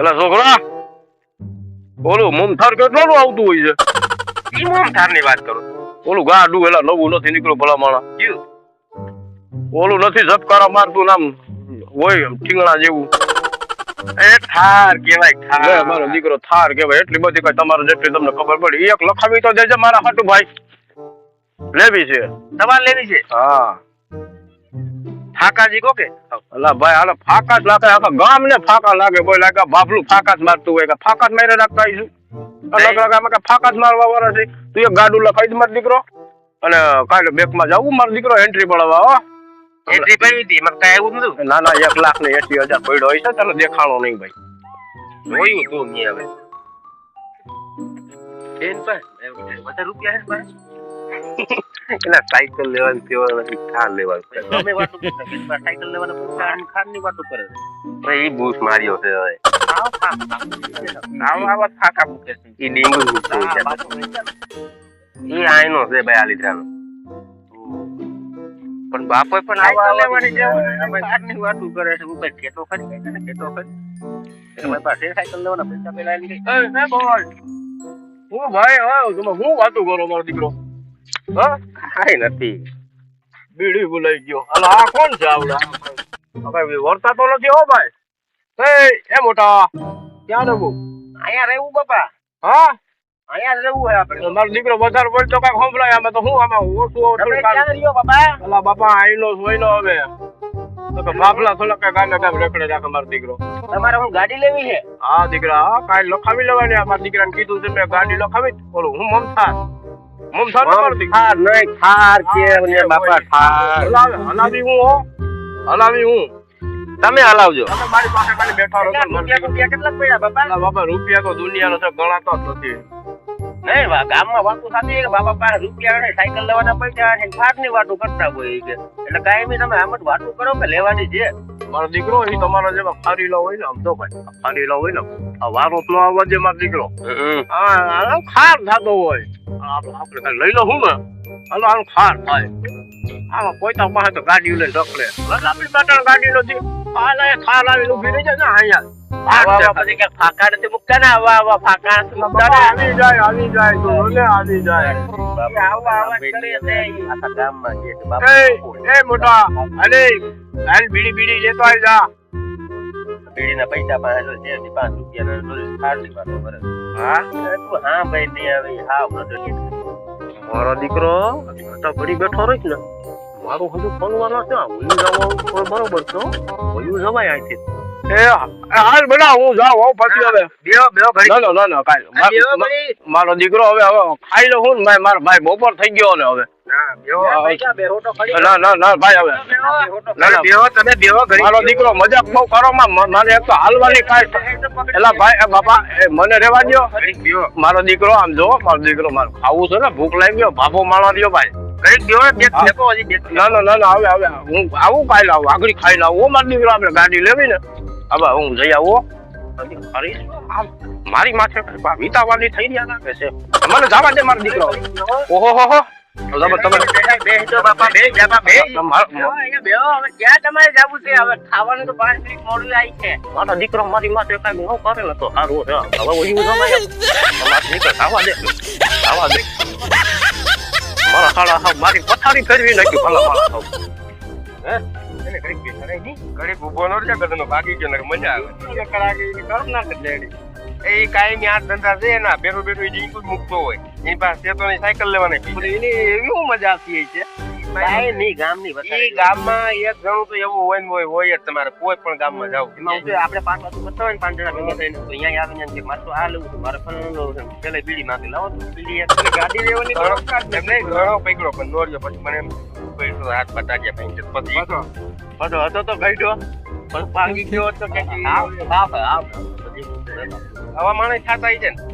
પેલા છોકરા? ઓલું મમથાર કેટલાનું આવતું હોય છે? ઈ મમથારની વાત કરું ઓલું ગાડું એલા નવું નથી નીકળ્યું ભલા માણા ઓલું નથી ઝપકારા મારતું નામ હોય ઠીંગણા જેવું. એ થાર કેવાય થાર. મારો દીકરો થાર કેવાય એટલી બધી કઈ તમારે જેટલી તમને ખબર પડી. એક લખાવી તો દેજે મારા હાટુ ભાઈ. લેવી છે. તમારે લેવી છે? હા. થાકાજી કો કે અલા ભાઈ હાલે ફાકા જ લાગે આખા ગામ ને ફાકા લાગે બોય લાગે બાપલું ફાકા જ મારતું હોય કે ફાકા જ મારી નાખતા આવીશું અલગ અલગ આમાં કે ફાકા જ મારવા વાળા છે? તું એક ગાડું લખાઈ મારો દીકરો. અને કાલે બેંકમાં જાવું મારો દીકરો એન્ટ્રી પડવા હો. એન્ટ્રી પડી હતી મને કઈ આવ્યું નતું? ના ના એક લાખ ને એસી હજાર પડ્યો છે તને દેખાણો નહીં ભાઈ. જોયું તું નહીં હવે. બેન પર વધારે રૂપિયા હે ભાઈ? એટલે સાયકલ લેવાની તેવા નથી થાર લેવાની ગમે વાતો કરતા સાયકલ લેવાનું કાર ખાનની વાતો કરે. છે એ બૂસ માર્યો છે હવે. આવ આવ થાકા મૂકે છે. એ ડેંગુ કરે છે. એ આયનો છે ભાઈ આલિદ્રાનો પણ બાપો પણ આવા લેવાની જવાનું કારની વાતો કરે છે. ઉપર કેતો ખરી ને કેતો ખરી. પાસે સાયકલ લેવાના પૈસા પેલા એની કઈ બોલ. હું ભાઈ તમે હું વાતો કરો મારો દીકરો? હા? કાંઈ નથી. બીડી ભૂલાઈ ગયો. હાલો આ કોણ છે આવડા? ભાઈ. વર્તા તો નથી હો ભાઈ. એ એ મોટા ક્યાં રહેવું? અહીંયા રહેવું બાપા. હા? અહીંયા રહેવું હોય આપણે. મારો દીકરો વધારે બોલતો કાંઈક સંભળાય અમે તો હું આમાં ઓછું તમે ક્યાં રહ્યો બાપા? અલા બાપા આઈનો સોયનો હવે. તો કે થોડા કઈ રાખે મારો દીકરો. તમારે હું ગાડી લેવી છે? હા દીકરા કાલે કાંઈ લખાવી લેવાની. આ મારા દીકરાને કીધું છે મેં ગાડી લખાવી. બોલું હું મમથાર નહીં કે બાપા હલાવી હું હો? હલાવી હું. તમે હલાવજો. તમે મારી પાસે ખાલી બેઠા રહો રૂપિયા રૂપિયા કેટલા પડ્યા બાપા? બાપા રૂપિયા તો દુનિયાનો ગણાતો જ નથી. નહીં વા ગામમાં વાતો થતી કે બાપા પાસે રૂપિયા ને સાયકલ લેવાના પૈસા છે થારની વાતો કરતા હોય કે. એટલે કાયમી તમે આમ જ વાતો કરો કે લેવાની છે. મારો દીકરો એ તમારા જેવા ખારીલો હોય ને આમ તો ભાઈ આ ખારીલો હોય ને આ વારો નો આવવા જે મારો દીકરો. હા ખાર થતો હોય. આપણે લઈ લો હું હાલો આનું ખાર થાય. આમાં કોઈ તો પાસે તો ગાડી લઈને રખડે આપણી પાટણ ગાડી નથી હાલ એ ખાર આવીને ઊભી રહી જાય ને અહીંયા. પછી ક્યાંક ફાકા નથી મુકતા ને? આવા આવા ફાકા નથી મુકતા ને? આવી જાય આવી જાય તો ભલે આવી જાય. આવા આવા કરે છે આખા ગામમાં જે બાપા. એ મોટા અરે હાલ બીડી બીડી લેતો આવી જા. બીડીના પૈસા પાસે જો છે ની પાંચ રૂપિયા ને રોજ થાર વાતો કરે હા? તું હા ભાઈ નહીં આવે હા નજર મારો દીકરો? તો ભરી બેઠો રહીશ ને. મારું હજુ ફોનવાનો છે હું જવાનું બરોબર છો હું. જવાય અહીંથી હવે. મારો દીકરો હવે હવે ખાઈ લો હું ને મારો ભાઈ બપોર થઈ ગયો ને હવે. ના ના ના ભાઈ હવે. ના. બેહો તમે બેહો મારો દીકરો મજાક બહુ કરો માં મારે એક તો હાલવાની કાંઈ એલા ભાઈ બાપા મને રહેવા દ્યો. મારો દીકરો આમ જો મારો દીકરો મારે. ખાવું છે ને ભૂખ લાગી ગયો ભાભો માણો દો ભાઈ. ને ના ના ના હવે હવે હું આવું ખાઈ લાવું આગળ ખાઈ લાવું મારો દીકરો આપણે ગાડી લેવી ને. હવે હું જઈ આવું મારી માથે વિતાવાની થઈ રહ્યા છે. મને જવા દે મારો દીકરો. ઓહો હો હો. છે? છે. દીકરો મારી માથે કાંઈ ન કરે ને તો સારું છે. હવે મારો દે. ખાવા મારા પથારી ફેરવી નાખી ભલા મારા હાવ. એને ઘડીક બેસાડાય નહીં. ઘડીક ઊભો ન રહેજે, ગધેડો ભાગી ગયો ને મજા આવે. એને કડાકી એને કર નાખે લેડી. એ કાંઈ ની આઠ ધંધા છે એના બેરો બેરો એ જ મૂકતો હોય. એની પાસે સાયકલ લેવાની એની એવી હું મજા આવતી છે? કાંઈ નહીં, ગામની. એ ગામમાં એક જણું તો એવું હોય ને હોય હોય જ તમારે. કોઈ પણ ગામમાં જાવ એમાં શું, આપણે પાંચ વાતો કરતા હોય ને પાંચ જણા ભેગા થઈને, તો અહીંયા આવીને એમ કે મારે તો આ લેવું છે, મારે ફલાણું લેવું છે. પેલા બીડી માંગી લાવો તો બીડી ગાડી લેવાની ઘણો પકડ્યો પણ દોડ્યો પછી. મને એમ પૈસો હાથ પટાગ્યા પછી પછી બધો હતો તો. પણ ભાંગી ગયો તો કે આવ, આવ, આવ. આવા માણસ ખાતા છે ને.